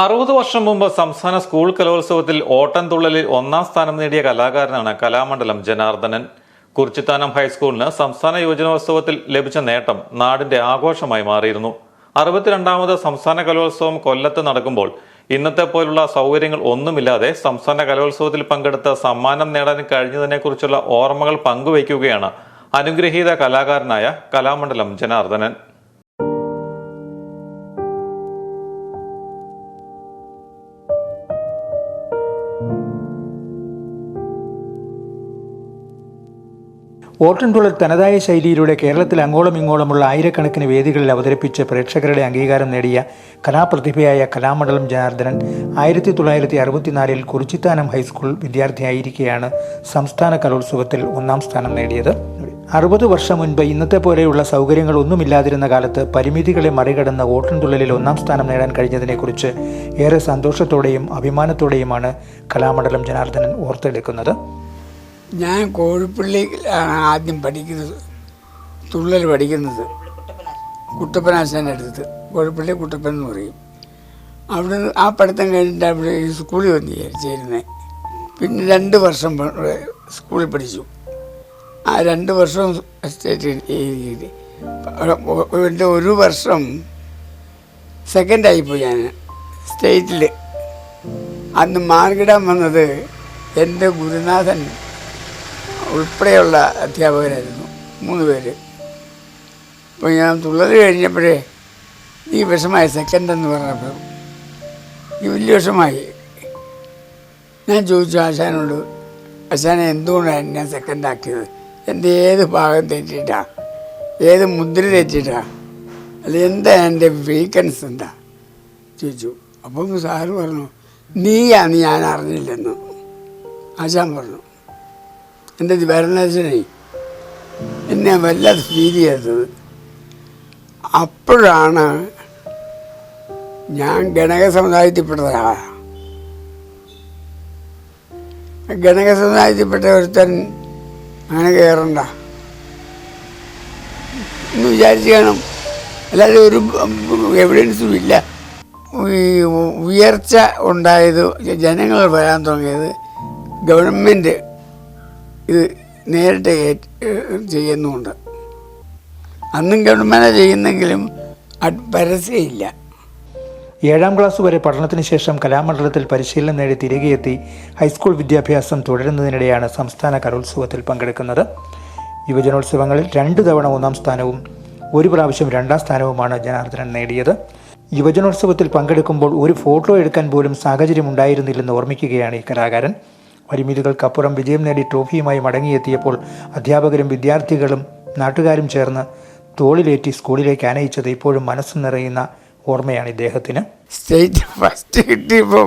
അറുപത് വർഷം മുമ്പ് സംസ്ഥാന സ്കൂൾ കലോത്സവത്തിൽ ഓട്ടംതുള്ളലിൽ ഒന്നാം സ്ഥാനം നേടിയ കലാകാരനാണ് കലാമണ്ഡലം ജനാർദ്ദനൻ. കുറിച്ചിത്താനം ഹൈസ്കൂളിന് സംസ്ഥാന യുവജനോത്സവത്തിൽ ലഭിച്ച നേട്ടം നാടിന്റെ ആഘോഷമായി മാറിയിരുന്നു. അറുപത്തിരണ്ടാമത് സംസ്ഥാന കലോത്സവം കൊല്ലത്ത് നടക്കുമ്പോൾ ഇന്നത്തെ പോലുള്ള സൗകര്യങ്ങൾ ഒന്നുമില്ലാതെ സംസ്ഥാന കലോത്സവത്തിൽ പങ്കെടുത്ത സമ്മാനം നേടാൻ കഴിഞ്ഞതിനെക്കുറിച്ചുള്ള ഓർമ്മകൾ പങ്കുവയ്ക്കുകയാണ് അനുഗ്രഹീത കലാകാരനായ കലാമണ്ഡലം ജനാർദ്ദനൻ. ഓട്ടൻതുള്ളൽ തനതായ ശൈലിയിലൂടെ കേരളത്തിൽ അങ്ങോളം ഇങ്ങോളമുള്ള ആയിരക്കണക്കിന് വേദികളിൽ അവതരിപ്പിച്ച് പ്രേക്ഷകരുടെ അംഗീകാരം നേടിയ കലാപ്രതിഭയായ കലാമണ്ഡലം ജനാർദ്ദനൻ ആയിരത്തി തൊള്ളായിരത്തി അറുപത്തിനാലിൽ കുറിച്ചിത്താനം ഹൈസ്കൂൾ വിദ്യാർത്ഥിയായിരിക്കെയാണ് സംസ്ഥാന കലോത്സവത്തിൽ ഒന്നാം സ്ഥാനം നേടിയത്. അറുപത് വർഷം മുൻപ് ഇന്നത്തെ പോലെയുള്ള സൗകര്യങ്ങൾ ഒന്നുമില്ലാതിരുന്ന കാലത്ത് പരിമിതികളെ മറികടന്ന ഓട്ടൻതുള്ളലിൽ ഒന്നാം സ്ഥാനം നേടാൻ കഴിഞ്ഞതിനെക്കുറിച്ച് ഏറെ സന്തോഷത്തോടെയും അഭിമാനത്തോടെയുമാണ് കലാമണ്ഡലം ജനാർദ്ദനൻ ഓർത്തെടുക്കുന്നത്. ഞാൻ കോഴിപ്പള്ളിയിലാണ് ആദ്യം പഠിക്കുന്നത് തുള്ളൽ പഠിക്കുന്നത് കുട്ടപ്പനാശാന്റെ അടുത്ത്. കോഴിപ്പള്ളി കുട്ടപ്പൻ എന്ന് പറയും. അവിടെ ആ പഠിത്തം കഴിഞ്ഞിട്ട് അവിടെ ഈ സ്കൂളിൽ വന്ന് ചേരുന്നത് പിന്നെ രണ്ട് വർഷം സ്കൂളിൽ പഠിച്ചു. ആ രണ്ട് വർഷം സ്റ്റേറ്റ് എഴുതി എന്റെ ഒരു വർഷം സെക്കൻഡായിപ്പോയി ഞാൻ സ്റ്റേറ്റിൽ അന്ന് മാർക്കിടാൻ വന്നത് എന്റെ ഗുരുനാഥൻ ഉൾപ്പെടെയുള്ള അധ്യാപകരായിരുന്നു. മൂന്ന് പേര്. അപ്പോൾ ഞാൻ തുള്ളത് കഴിഞ്ഞപ്പോഴേ ഈ വിഷമായി സെക്കൻഡ് എന്ന് പറഞ്ഞപ്പോൾ ഈ വലിയ വിഷമായി ഞാൻ ചോദിച്ചു ആശാനോട് ആശാനെ എന്തുകൊണ്ടാണ് ഞാൻ സെക്കൻഡ് ആക്കിയത്? എന്റെ ഏത് ഭാഗം തെറ്റിയിട്ടാണ് ഏത് മുദ്ര തെറ്റിയിട്ടാണ് അല്ല എന്താ എന്റെ വീക്കൻസ് എന്താ? ചോദിച്ചു. അപ്പം സാറ് പറഞ്ഞു നീയാന്ന് ഞാൻ അറിഞ്ഞില്ലെന്ന്. ആശാൻ പറഞ്ഞു എന്റെ ഭരണാശനെ എന്നെ വല്ലാതെ ഫീൽ ചെയ്തത് അപ്പോഴാണ് ഞാൻ ഗണക സമുദായത്തിൽപ്പെട്ടതാണ് ഗണക സമുദായത്തിൽപ്പെട്ട ഒരുത്തൻ അങ്ങനെ കയറണ്ട. എന്ന് വിചാരിച്ച് കാണും അല്ലാതെ ഒരു എവിഡൻസും ഇല്ല. ഈ ഉയർച്ച ഉണ്ടായത് ജനങ്ങൾ വരാൻ തുടങ്ങിയത് ഗവൺമെന്റ് ഇത് നേരിട്ട് ചെയ്യുന്നുമുണ്ട്. അന്നും ഗവൺമെന്റ് ചെയ്യുന്നെങ്കിലും പരസ്യമില്ല. ഏഴാം ക്ലാസ് വരെ പഠനത്തിന് ശേഷം കലാമണ്ഡലത്തിൽ പരിശീലനം നേടി തിരികെ എത്തി ഹൈസ്കൂൾ വിദ്യാഭ്യാസം തുടരുന്നതിനിടെയാണ് സംസ്ഥാന കലോത്സവത്തിൽ പങ്കെടുക്കുന്നത്. യുവജനോത്സവങ്ങളിൽ രണ്ട് തവണ ഒന്നാം സ്ഥാനവും ഒരു പ്രാവശ്യം രണ്ടാം സ്ഥാനവുമാണ് ജനാർദ്ദനൻ നേടിയത്. യുവജനോത്സവത്തിൽ പങ്കെടുക്കുമ്പോൾ ഒരു ഫോട്ടോ എടുക്കാൻ പോലും സാഹചര്യം ഉണ്ടായിരുന്നില്ലെന്ന് ഓർമ്മിക്കുകയാണ് ഈ കലാകാരൻ. പരിമിതികൾക്കപ്പുറം വിജയം നേടി ട്രോഫിയുമായി മടങ്ങിയെത്തിയപ്പോൾ അധ്യാപകരും വിദ്യാർത്ഥികളും നാട്ടുകാരും ചേർന്ന് തോളിലേറ്റി സ്കൂളിലേക്ക് ആനയിച്ചത് ഇപ്പോഴും മനസ്സ് നിറയുന്ന ഓർമ്മയാണ് ഇദ്ദേഹത്തിന്. സ്റ്റേറ്റ് ഫസ്റ്റ് കിട്ടിയപ്പോൾ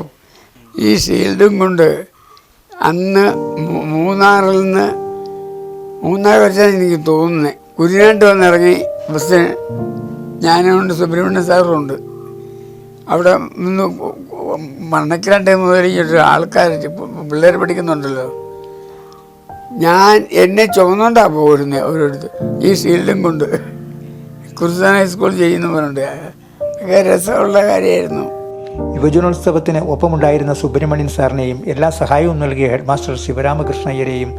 ഈ ഷീൽഡും കൊണ്ട് അന്ന് മൂന്നാറിൽ നിന്ന് മൂന്നാർ വെച്ചാൽ എനിക്ക് തോന്നുന്നത് കുരിനാട്ട് വന്നിറങ്ങി ബസ്സിന് ഞാനുണ്ട് സുബ്രഹ്മണ്യ സാറുണ്ട് അവിടെ നിന്ന് മണ്ണക്കിരണ്ട് മുതൽ ഒരു ആൾക്കാർ പിള്ളേർ പഠിക്കുന്നുണ്ടല്ലോ. ഞാൻ എന്നെ ചുമന്നോണ്ടാ പോരുന്നത് ഓരോരുത്തർ. ഈ ഷീൽഡും കൊണ്ട്. കുർസാന സ്കൂൾ ചെയ്യുന്നു പറഞ്ഞിട്ട് ഒക്കെ രസമുള്ള കാര്യമായിരുന്നു. യുവജനോത്സവത്തിന് ഒപ്പമുണ്ടായിരുന്ന സുബ്രഹ്മണ്യൻ സാറിനെയും എല്ലാ സഹായവും നൽകിയ ഹെഡ്മാസ്റ്റർ ശിവരാമകൃഷ്ണയ്യരെയും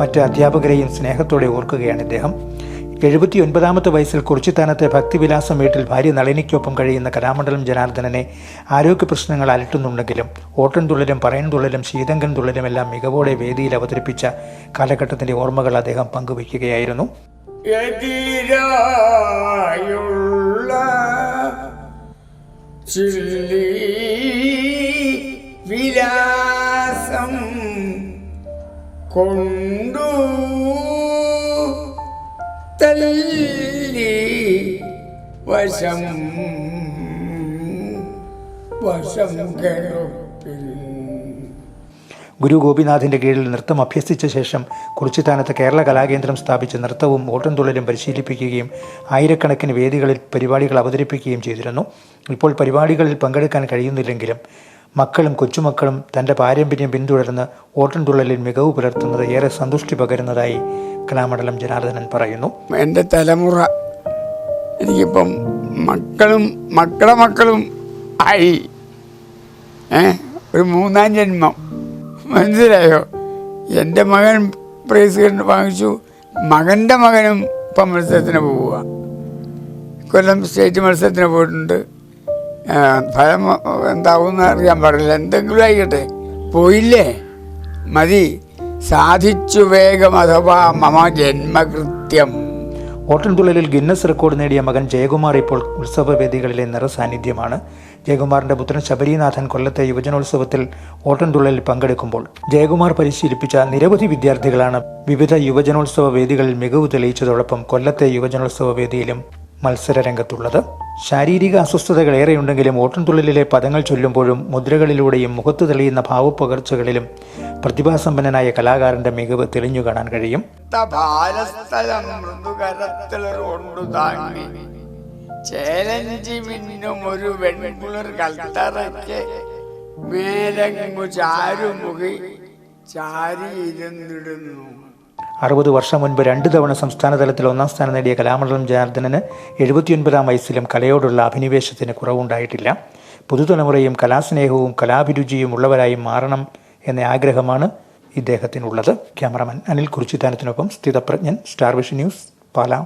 മറ്റ് അധ്യാപകരെയും സ്നേഹത്തോടെ ഓർക്കുകയാണ് ഇദ്ദേഹം. എഴുപത്തി ഒൻപതാമത്തെ വയസ്സിൽ കുറിച്ചിത്താനത്തെ ഭക്തിവിലാസം വീട്ടിൽ ഭാര്യ നളിനിക്കൊപ്പം കഴിയുന്ന കലാമണ്ഡലം ജനാർദ്ദനനെ ആരോഗ്യ പ്രശ്നങ്ങൾ അലട്ടുന്നുണ്ടെങ്കിലും ഓട്ടൻ തുള്ളലും പറയൻ തുള്ളലും ശീതങ്കൻ തുള്ളലും എല്ലാം മികവോടെ വേദിയിൽ അവതരിപ്പിച്ച കാലഘട്ടത്തിന്റെ ഓർമ്മകൾ അദ്ദേഹം പങ്കുവയ്ക്കുകയായിരുന്നു. വിലാസം കൊണ്ടു തല്ലി വശം വശം കേൾപ്പിൽ ഗുരു ഗോപിനാഥിന്റെ കീഴിൽ നൃത്തം അഭ്യസിച്ച ശേഷം കുറിച്ചിത്താനത്ത് കേരള കലാകേന്ദ്രം സ്ഥാപിച്ച് നൃത്തവും ഓട്ടംതുള്ളലും പരിശീലിപ്പിക്കുകയും ആയിരക്കണക്കിന് വേദികളിൽ പരിപാടികൾ അവതരിപ്പിക്കുകയും ചെയ്തിരുന്നു. ഇപ്പോൾ പരിപാടികളിൽ പങ്കെടുക്കാൻ കഴിയുന്നില്ലെങ്കിലും മക്കളും കൊച്ചുമക്കളും തന്റെ പാരമ്പര്യം പിന്തുടർന്ന് ഓട്ടംതുള്ളലിൽ മികവ് പുലർത്തുന്നത് ഏറെ സന്തുഷ്ടി പകരുന്നതായി കലാമണ്ഡലം ജനാർദ്ദനൻ പറയുന്നു. എന്റെ തലമുറ എനിക്കിപ്പം മക്കളും മക്കളെ മക്കളും ആയി. ഏ? ഒരു മൂന്നാം ജന്മം. മനസ്സിലായോ? എന്റെ മകൻ പ്രൈസ് വാങ്ങിച്ചു. മകന്റെ മകനും ഇപ്പം മത്സരത്തിന് പോവുക. കൊല്ലം സ്റ്റേറ്റ് മത്സരത്തിന് പോയിട്ടുണ്ട്. ഫലം എന്താവുമെന്ന് അറിയാൻ പാടില്ല. എന്തെങ്കിലും ആയിക്കട്ടെ. പോയില്ലേ? മതി. സാധിച്ചു വേഗം അഥവാ മമ ജന്മകൃത്യം. ഓട്ടൻതുള്ളലിൽ ഗിന്നസ് റെക്കോർഡ് നേടിയ മകൻ ജയകുമാർ ഇപ്പോൾ ഉത്സവവേദികളിലെ നിറസാന്നിധ്യമാണ്. ജയകുമാറിന്റെ പുത്രൻ ശബരിനാഥൻ കൊല്ലത്തെ യുവജനോത്സവത്തിൽ ഓട്ടൻതുള്ളലിൽ പങ്കെടുക്കുമ്പോൾ ജയകുമാർ പരിശീലിപ്പിച്ച നിരവധി വിദ്യാർത്ഥികളാണ് വിവിധ യുവജനോത്സവ വേദികളിൽ മികവ് തെളിയിച്ചതോടൊപ്പം കൊല്ലത്തെ യുവജനോത്സവ വേദിയിലും മത്സര രംഗത്തുള്ളത് ശാരീരിക അസ്വസ്ഥതകൾ ഏറെയുണ്ടെങ്കിലും ഓട്ടൻതുള്ളിലെ പദങ്ങൾ ചൊല്ലുമ്പോഴും മുദ്രകളിലൂടെയും മുഖത്ത് തെളിയുന്ന ഭാവപ്പകർച്ചകളിലും പ്രതിഭാസമ്പന്നനായ കലാകാരന്റെ മികവ് തെളിഞ്ഞു കാണാൻ കഴിയും. ഒരു ചാരുമുഖി ചാരിയിരുന്നിടുന്നു. അറുപത് വർഷം മുൻപ് രണ്ട് തവണ സംസ്ഥാന തലത്തിൽ ഒന്നാം സ്ഥാനം നേടിയ കലാമണ്ഡലം ജനാർദ്ദനന് എഴുപത്തിയൊൻപതാം വയസ്സിലും കലയോടുള്ള അഭിനിവേശത്തിന് കുറവുണ്ടായിട്ടില്ല. പുതുതലമുറയും കലാസ്നേഹവും കലാഭിരുചിയും ഉള്ളവരായി മാറണം എന്ന ആഗ്രഹമാണ് ഇദ്ദേഹത്തിനുള്ളത്. ക്യാമറമാൻ അനിൽ കുറിച്ചിത്താനത്തിനൊപ്പം സ്ഥിതപ്രജ്ഞൻ സ്റ്റാർ വിഷൻ ന്യൂസ് പാലാ.